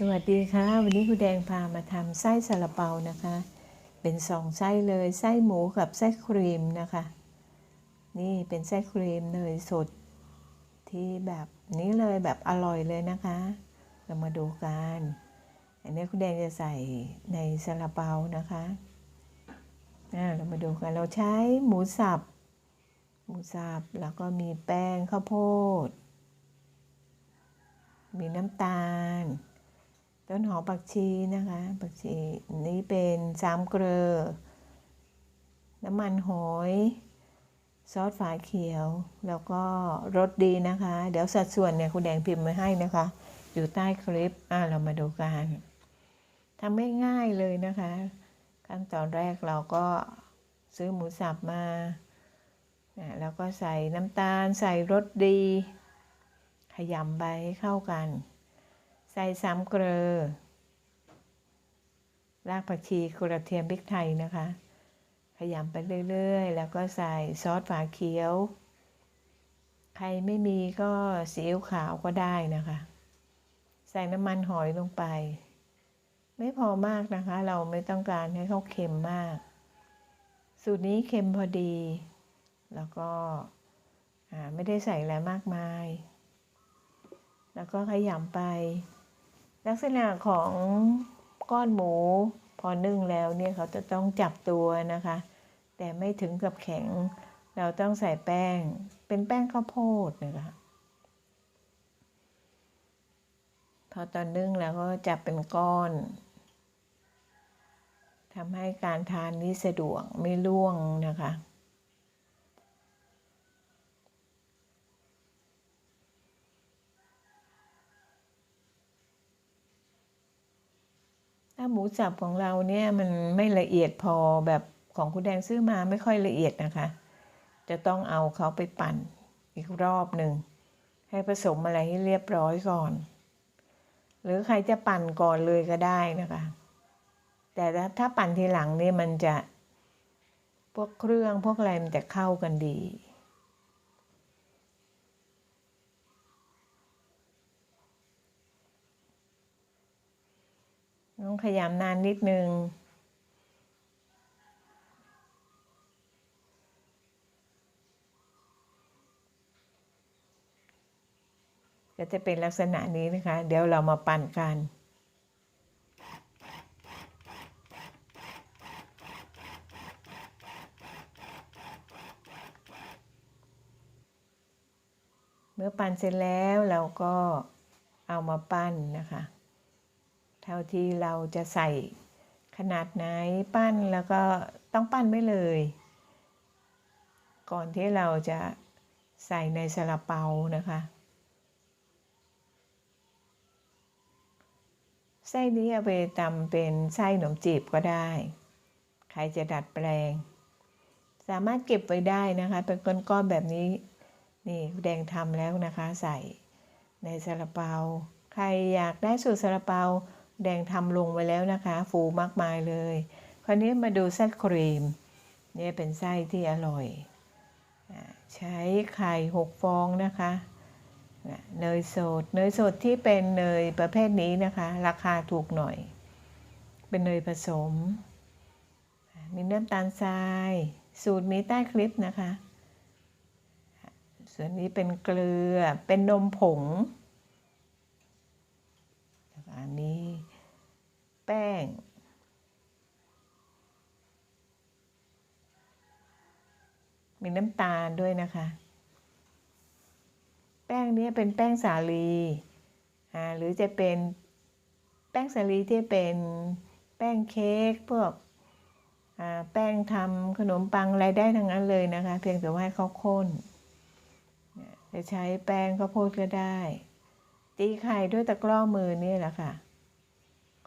สวัสดีค่ะ วันนี้คุณแดงพามาทำไส้ซาลาเปานะคะ เป็นสองไส้เลยไส้หมูกับไส้ครีมนะคะ นี่เป็นไส้ครีมเนยสด ที่แบบนี้เลยแบบอร่อยเลยนะคะ เรามาดูกัน อันนี้คุณแดงจะใส่ในซาลาเปานะคะอ่าเรามาดูกันเราใช้หมูสับ หมูสับแล้วก็มีแป้งข้าวโพด มีน้ำตาล ต้นหอมผักชีนะคะผักชีนี่เป็นสามเกลือ น้ำมันหอยซอสฝาเขียว แล้วก็รสดีนะคะ เดี๋ยวสัดส่วนเนี่ยคุณแดงพิมพ์ไว้ให้นะคะ อยู่ใต้คลิปอ่าเรามาดูกันทำไม่ง่ายเลยนะคะ ขั้นตอนแรกเราก็ซื้อหมูสับมาแล้วก็ใส่น้ำตาลใส่รสดี ขยำไปให้เข้ากัน ใส่ซ้ำเกลือรากผักชีกระเทียมพริกไทยนะคะ ขยำไปเรื่อยๆ แล้วก็ใส่ซอสฝาเขียว ใครไม่มีก็ซีอิ๊วขาวก็ได้นะคะ ใส่น้ำมันหอยลงไป ไม่พอมากนะคะ เราไม่ต้องการให้เขาเค็มมาก สูตรนี้เค็มพอดี แล้วก็ไม่ได้ใส่อะไรมากมาย แล้วก็ขยำไป ลักษณะของก้อนหมูพอนึ่งแล้วเนี่ยเขาจะต้องจับตัวนะคะ แต่ไม่ถึงกับแข็ง เราต้องใส่แป้งเป็นแป้งข้าวโพดนะคะพอตอนนึ่งแล้วก็จับเป็นก้อนทำให้การทานนี้สะดวกไม่ล่วงนะคะ หมูสับของเราเนี่ยมันไม่ละเอียดพอแบบของคุณแดงซื้อมาไม่ค่อยละเอียดนะคะ จะต้องเอาเขาไปปั่นอีกรอบหนึ่ง ให้ผสมอะไรให้เรียบร้อยก่อน หรือใครจะปั่นก่อนเลยก็ได้นะคะ แต่ถ้าปั่นทีหลังนี่มันจะพวกเครื่องพวกอะไรมันจะเข้ากันดี ต้องขยำนานนิดนึง ก็จะเป็นลักษณะนี้นะคะ เดี๋ยวเรามาปั่นกันเมื่อปั่นเสร็จแล้วเราก็เอามาปั้นนะคะ เท่าที่เราจะใส่ขนาดไหนปั้นแล้วก็ต้องปั้นไม่เลย ก่อนที่เราจะใส่ในซาลาเปานะคะไส้นี้เอาไปทำเป็นไส้ขนมจีบก็ได้ ใครจะดัดแปลง สามารถเก็บไว้ได้นะคะ เป็นก้อนๆแบบนี้ นี่แดงทำแล้วนะคะ ใส่ในซาลาเปา ใครอยากได้สูตรซาลาเปา แดงทำลงไว้แล้วนะคะ ฟูมากมายเลย คราวนี้มาดูไส้ครีมเนี่ยเป็นไส้ที่อร่อย ใช้ไข่หกฟองนะคะเนยสดเนยสดที่เป็นเนยประเภทนี้นะคะ ราคาถูกหน่อย เป็นเนยผสม มีน้ำตาลทราย สูตรมีใต้คลิปนะคะ ส่วนนี้เป็นเกลือเป็นนมผง อันนี้แป้ง มีน้ำตาลด้วยนะคะ แป้งนี้เป็นแป้งสาลีหรือจะเป็นแป้งสาลีที่เป็นแป้งเค้กพวกแป้งทำขนมปังอะไรได้ทั้งนั้นเลยนะคะ เพียงแต่ว่าให้เขาข้นจะใช้แป้งข้าวโพดก็ได้ ตีไข่ด้วยตะกร้อมือนี่แหละค่ะ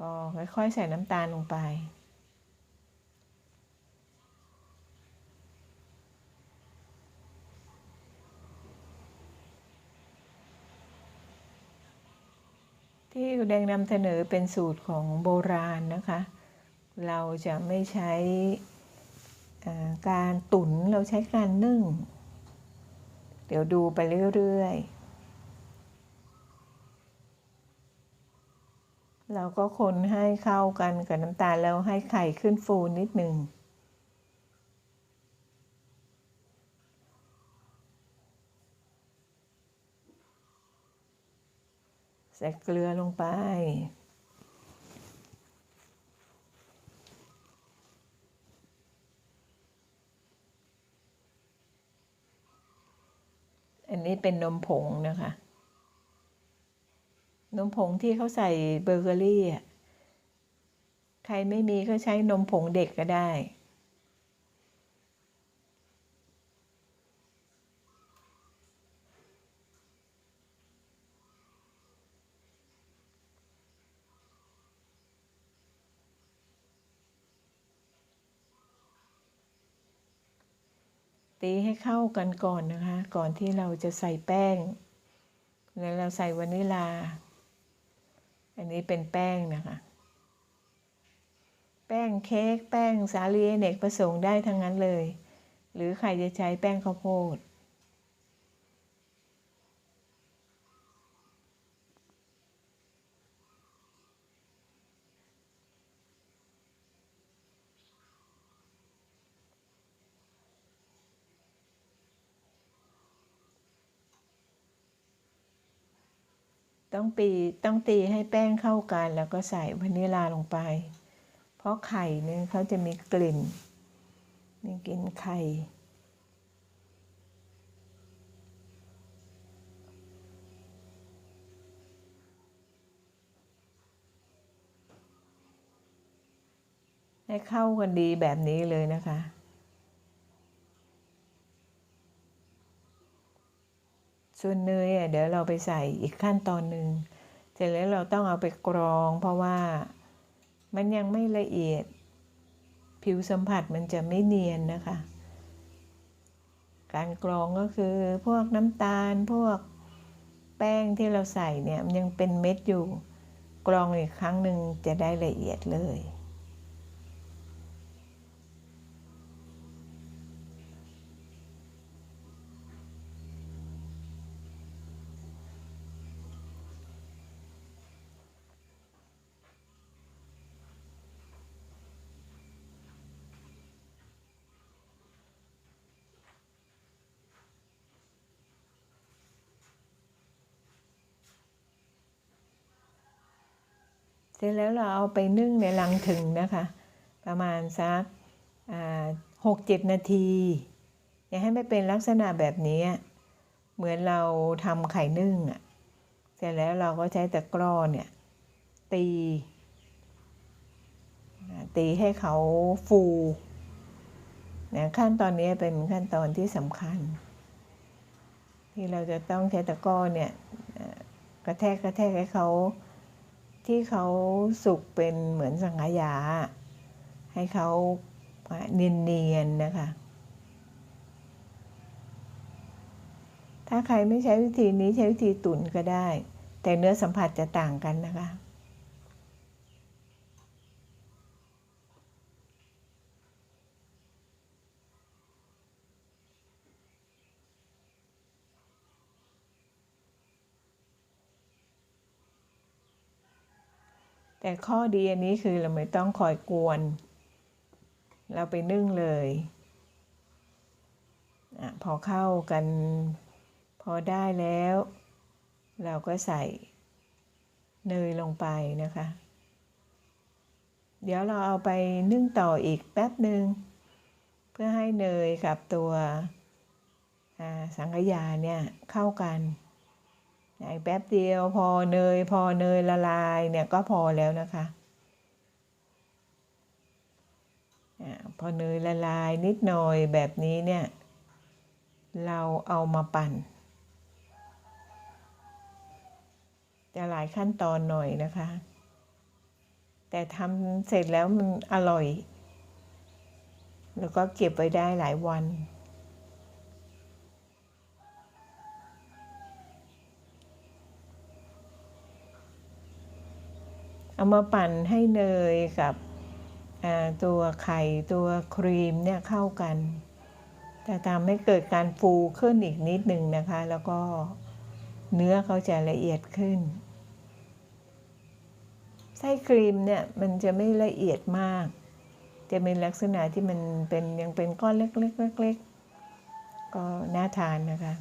ก็ค่อยๆใส่น้ำตาลลงไป ที่แดงนำเสนอเป็นสูตรของโบราณนะคะ เราจะไม่ใช้การตุ๋นเราใช้การนึ่ง เดี๋ยวดูไปเรื่อยๆ เราก็คนให้เข้ากันกับน้ำตาลแล้วให้ไข่ขึ้นฟูนิดหนึ่ง ใส่เกลือลงไป อันนี้เป็นนมผงนะคะ นมผงที่เขาใส่เบเกอรี่อะใครไม่มีก็ใช้นมผงเด็กก็ได้ ตีให้เข้ากันก่อนนะคะ ก่อนที่เราจะใส่แป้ง แล้วเราใส่วานิลา อันนี้เป็นแป้งนะคะ แป้งเค้กแป้งสาลีเนกประสงค์ได้ทั้งนั้นเลย หรือใครจะใช้แป้งข้าวโพด ต้องปีต้องตีให้แป้งเข้ากัน แล้วก็ใส่วานิลาลงไป เพราะไข่เนี่ยเขาจะมีกลิ่น มีกลิ่นไข่ให้เข้ากันดีแบบนี้เลยนะคะ ส่วนเนยอะเดี๋ยวเราไปใส่อีกขั้นตอนหนึ่งเสร็จแล้วเราต้องเอาไปกรอง เพราะว่ามันยังไม่ละเอียด ผิวสัมผัสมันจะไม่เนียนนะคะ การกรองก็คือพวกน้ำตาลพวกแป้งที่เราใส่เนี่ยมันยังเป็นเม็ดอยู่ กรองอีกครั้งหนึ่งจะได้ละเอียดเลย เสร็จแล้วเราเอาไปนึ่งในรังถึงนะคะ ประมาณสักหกเจ็ดนาที อย่าให้ไม่เป็นลักษณะแบบนี้ เหมือนเราทำไข่นึ่งอะ่ะเสร็จแล้วเราก็ใช้ตะกร้อเนี่ยตี ตีให้เขาฟูนะขั้นตอนนี้เป็นขั้นตอนที่สำคัญ ที่เราจะต้องใช้ตะกร้อเนี่ยกระแทกกระแทกให้เขา ที่เขาสุกเป็นเหมือนสังขยา ให้เขาเนียนๆนะคะ ถ้าใครไม่ใช้วิธีนี้ใช้วิธีตุ๋นก็ได้ แต่เนื้อสัมผัสจะต่างกันนะคะ แต่ข้อดีอันนี้คือเราไม่ต้องคอยกวน เราไปนึ่งเลยอพอเข้ากัน พอได้แล้ว เราก็ใส่เนยลงไปนะคะ เดี๋ยวเราเอาไปนึ่งต่ออีกแป๊บหนึ่งเพื่อให้เนยกับตัวสังขยาเนี่ยเข้ากัน แป๊บเดียวพอเนย พอเนยละลายเนี่ยก็พอแล้วนะคะพอเนยละลายนิดหน่อยแบบนี้เนี่ย เราเอามาปั่น จะหลายขั้นตอนหน่อยนะคะ แต่ทำเสร็จแล้วมันอร่อย แล้วก็เก็บไว้ได้หลายวัน เอามาปั่นให้เนยกับตัวไข่ตัวครีมเนี่ยเข้ากัน แต่ทำให้เกิดการฟูขึ้นอีกนิดหนึ่งนะคะ แล้วก็เนื้อเขาจะละเอียดขึ้น ไส้ครีมเนี่ยมันจะไม่ละเอียดมาก จะเป็นลักษณะที่มันเป็นยังเป็นก้อนเล็กๆเล็กๆก็น่าทานนะคะ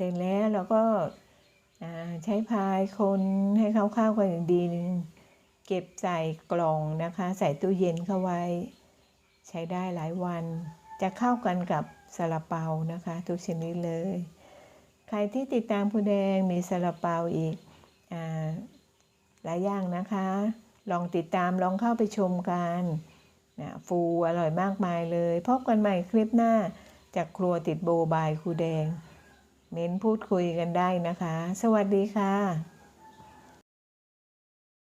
เสร็จแล้วเราก็าใช้พายคนให้เข้าๆกันอย่างดีนึงเก็บใส่กล่องนะคะ ใส่ตู้เย็นเข้าไว้ ใช้ได้หลายวัน จะเข้ากันกับซาลาเปานะคะทุกชนิดเลย ใครที่ติดตามผู้แดงมีซาลาเปาอีกอาหลายอย่างนะคะ ลองติดตามลองเข้าไปชมกันนะฟูอร่อยมากมายเลย พบกันใหม่คลิปหน้าจากครัวติดโบบายครูแดง เน้นพูดคุยกันได้นะคะ สวัสดีค่ะ